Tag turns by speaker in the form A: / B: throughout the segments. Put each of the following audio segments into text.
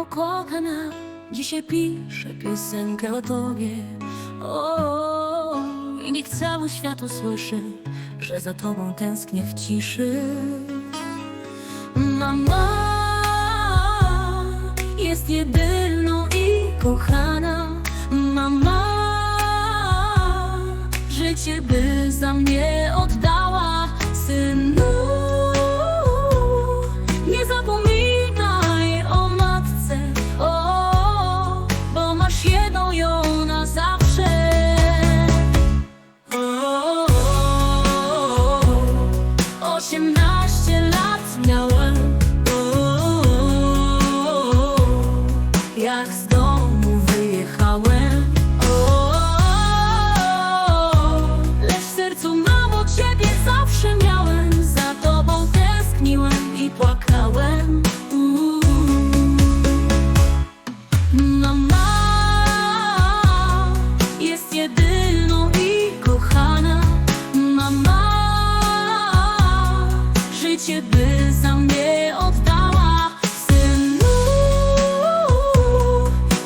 A: Mamo kochana, dzisiaj piszę piosenkę o tobie. O, I niech cały świat usłyszy, że za tobą tęsknię w ciszy. Mama jest jedyną i kochana. Mama życie by za mnie 15 lat miałem. O, Jak zdobyć życie by za mnie oddała. Synu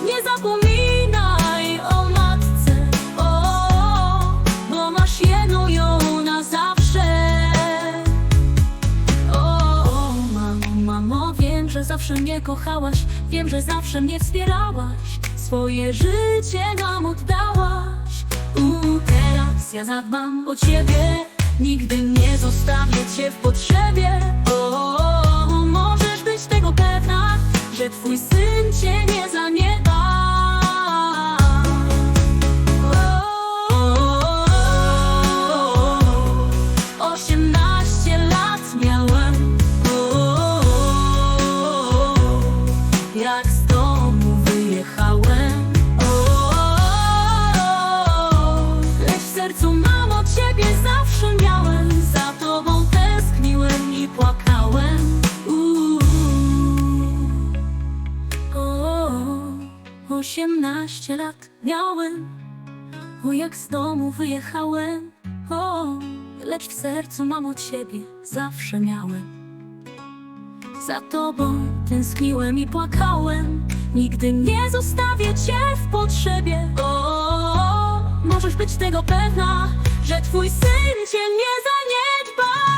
A: nie zapominaj o matce o, Bo masz jedną ją na zawsze. O, mamo, mamo, wiem, że zawsze mnie kochałaś Wiem, że zawsze mnie wspierałaś Swoje życie nam oddałaś. U, Teraz ja zadbam o ciebie Nigdy nie zostawię cię w potrzebie Osiemnaście lat miałem o, jak z domu wyjechałem, o, lecz w sercu mam od ciebie zawsze miałem. Za tobą tęskniłem i płakałem, nigdy nie zostawię cię w potrzebie. O, możesz być tego pewna, że twój syn cię nie zaniedba.